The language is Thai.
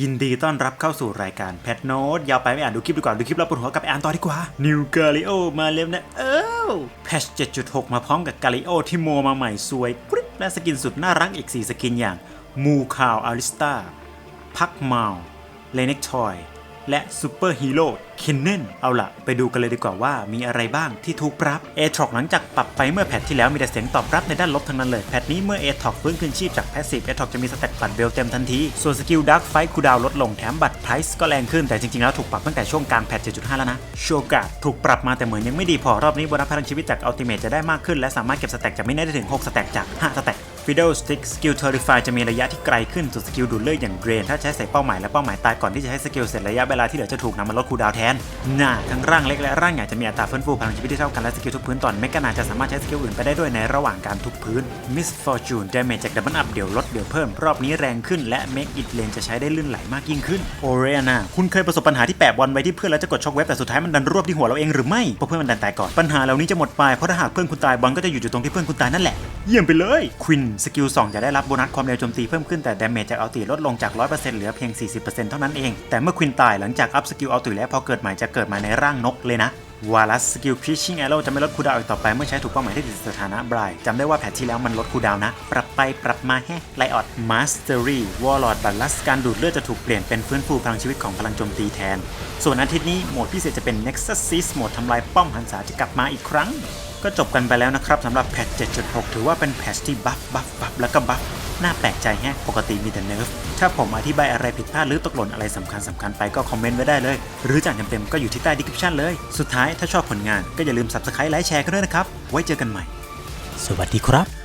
ยินดีต้อนรับเข้าสู่รายการแพทโนตยาวไปไม่อ่านดูคลิปดีกว่า ดูคลิปแล้วปวดหัวกลับไปอ่านต่อดีกว่านิวกาลิโอมาแล้วนะ เอ้าแพช7.6 มาพร้อมกับกาลิโอที่โมมาใหม่สวยกริบและสกินสุดน่ารักอีก 4 สกินอย่าง มูคาวอาริสตาพักเมาเลเน็กทอย และซูเปอร์ฮีโร่เคนเนนเอาล่ะไปดูกันเลยดีกว่าว่ามีอะไรบ้างที่ถูกปรับเอทอกหลังจากปรับไปเมื่อแพทที่แล้วมีแต่เสียงตอบรับในด้านลบทั้งนั้นเลย แพทนี้เมื่อเอทอกฟื้นคืนชีพจากแพสซีฟเอทอกจะมีสเตตปัดเบลเต็มทันที ส่วนสกิลดักไฟคูดาวลดลงแถมบัตรไพรส์ก็แรงขึ้นแต่จริงๆแล้วถูกปรับตั้งแต่ช่วงกลางแพท7.5 แล้วนะโชกาถูกปรับมาแต่เหมือนยังไม่ดีพอรอบนี้บนัสพลังชีวิตจากอัลติเมทจะได้มากขึ้นและสามารถเก็บสแต็กจากไม่ได้ถึง 6 สแต็กจาก 5 สแต็ก ฟิด l สติ๊กสกิลเทอริฟายจะมีระยะที่ไกลขึ้นส่วนสกิลดูดเลือดอย่างเดรนถ้าใช้ใส่เป้าหมายและเป้าหมายตายก่อนที่จะใช้สกิลเสร็จระยะเวลาที่เหลือจะถูกนำมาลดคูลดาวน์แทนหน้าทั้งร่างเล็กและร่างใหญ่จะมีอัตราฟื้นฟูพลังชีวิตที่เท่ากันและสกิลทุกพื้นตอนเมกานาจะสามารถใช้สกิลอื่นไปได้ด้วยในระหว่างการทุกพื้น Miss Fortune Damage จากดับเบิลอัพเดี๋ยวลดเดี๋ยวเพิ่มรอบนี้แรงขึ้นและ Make It Lane จะใช้ได้ลื่นไหลมากยิ่งขึ้น o r e a n a คุณเคยประสบปัญหาที่แปะบอลไว้ที่เพื่อนแล้วจะกดช็อคเวฟแต่สุดท้ายมันดันรวบที่หัวเราเองหรือไม่เพราะเพื่อนมันดันตายก่อนปัญหาเหล่านี้จะหมดไปเพราะถ้าหากเพื่อนคุณตายบอลก็จะอยู่อยู่ตรงที่เพื่อนคุณตายนั่นแหละเยี่ยมไปเลยควินสกิล2จะได้รับโบนัสความเร็วโจมตีเพิ่มขึ้นแต่ดาเมจจากอัลติลดลงจาก 100%เหลือเพียง 40%เท่านั้นเอง แต่เมื่อควินตายหลังจากอัพสกิลอัลติแล้วพอเกิดใหม่จะเกิดมาในร่างนกเลยนะวาลัสสกิลพิชชิ่งแอโร่จะไม่ลดคูดาวอีกต่อไปเมื่อใช้ถูกเป้าหมายที่ติดสถานะบรายจำได้ว่าแพทที่แล้วมันลดคูดาวนะ ปรับไปปรับมาแฮไลออดมาสเตอรี่วอลลอดบัลลัสการดูดเลือดจะถูกเปลี่ยนเป็นฟื้นฟูพลังชีวิตของพลังโจมตีแทน ส่วนอาทิตย์นี้โหมดพิเศษจะเป็น Nexus Seize โหมดทำลายป้อมหันษาจะกลับมาอีกครั้ง ก็จบกันไปแล้วนะครับสำหรับแพท7.6 ถือว่าเป็นแพทที่บัฟบัฟบัฟแล้วก็บัฟน่าแปลกใจแฮะ ปกติมีแต่เนิร์ฟ ถ้าผมอธิบายอะไรผิดพลาดหรือตกหล่นอะไรสำคัญสำคัญไปก็คอมเมนต์ไว้ได้เลย หรือจากเต็มๆก็อยู่ที่ใต้ดีคริปชันเลย สุดท้ายถ้าชอบผลงานก็อย่าลืม Subscribe ไลค์แชร์กันด้วยนะครับ ไว้เจอกันใหม่ สวัสดีครับ